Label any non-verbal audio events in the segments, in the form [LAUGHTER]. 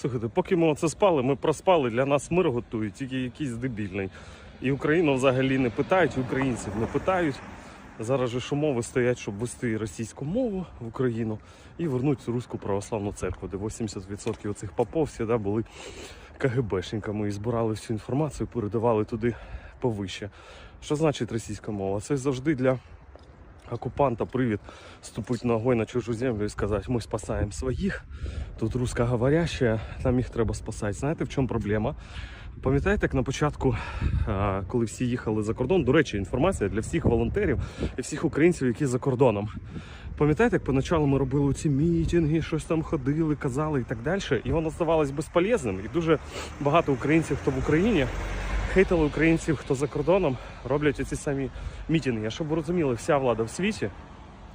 Слухайте, поки ми оце спали, ми проспали, для нас мир готують, тільки якийсь дебільний. І Україну взагалі не питають, українців не питають. Зараз же ж умови стоять, щоб ввести російську мову в Україну і вернути руську православну церкву, де 80% цих попов всі да, були КГБшниками і збирали всю інформацію, передавали туди повище. Що значить російська мова? Це завжди для оккупанта привід ступити ногою на чужу землю і сказати, ми спасаємо своїх, тут русскоговоряща, нам їх треба спасати. Знаєте, в чому проблема? Пам'ятаєте, як на початку, коли всі їхали за кордон, до речі, інформація для всіх волонтерів і всіх українців, які за кордоном. Пам'ятаєте, як поначалу ми робили ці мітинги, щось там ходили, казали і так далі, і воно здавалось безполезним. І дуже багато українців, хто в Україні, хейтили українців, хто за кордоном, роблять оці самі мітинги. А щоб ви розуміли, вся влада в світі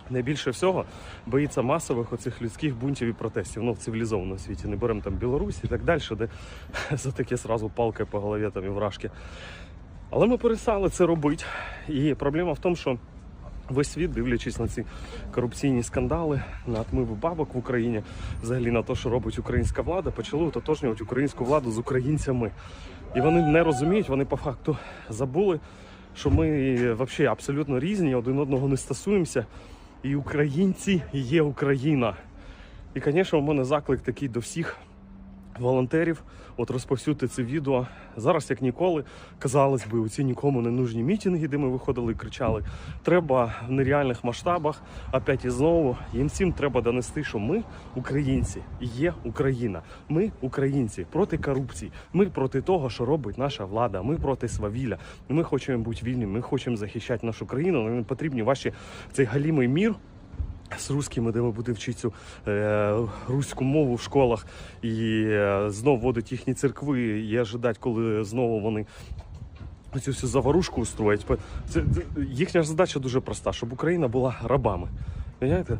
найбільше всього боїться масових оцих людських бунтів і протестів. Ну, в цивілізованому світі. Не беремо там Білорусь і так далі, де [LAUGHS] за таке сразу палкою по голові там і вражки. Але ми перестали це робити. І проблема в тому, що весь світ, дивлячись на ці корупційні скандали, на отмиву бабок в Україні, взагалі на те, що робить українська влада, почали ототожнювати українську владу з українцями. І вони не розуміють, вони по факту забули, що ми взагалі абсолютно різні, один одного не стосуємося. І українці є Україна. І, звісно, у мене заклик такий до всіх волонтерів, от розповсюдити це відео. Зараз, як ніколи, казалось би, оці нікому не нужні мітинги, де ми виходили і кричали. Треба в нереальних масштабах, опять і знову. Їм всім треба донести, що ми, українці, є Україна. Ми українці проти корупції. Ми проти того, що робить наша влада. Ми проти свавілля. Ми хочемо бути вільні, ми хочемо захищати нашу країну. Нам не потрібні ваші цей галімий мір з русскими, де ми будемо вчити е, руську мову в школах і е, знов водить їхні церкви і ожидать, коли знову вони цю всю заварушку устроять. Це, це, їхня задача дуже проста, щоб Україна була рабами. Понимаєте?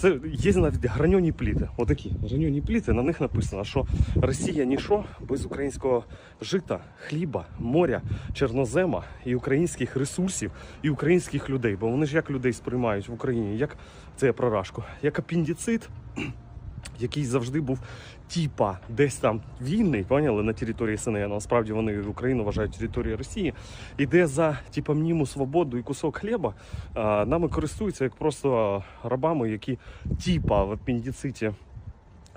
Це є навіть граньоні пліти. Отакі граньоні пліти. На них написано, що Росія ніщо без українського жита, хліба, моря, чорнозема і українських ресурсів і українських людей. Бо вони ж як людей сприймають в Україні, як це я прорашку, як апендицит, який завжди був типа десь там вільний, поняли, на території СНГ. Насправді вони Україну вважають територією Росії. І де за типа мніму свободу і кусок хліба а, нами користуються як просто рабами, які типа в апендициті.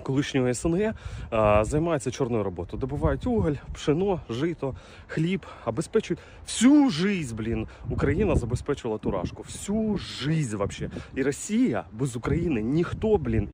Колишнього СНГ а, займаються чорною роботою. Добувають уголь, пшено, жито, хліб, обезпечують всю жизнь, блін. Україна забезпечувала турашку. Всю жизнь вообще. І Росія без України ніхто, блін.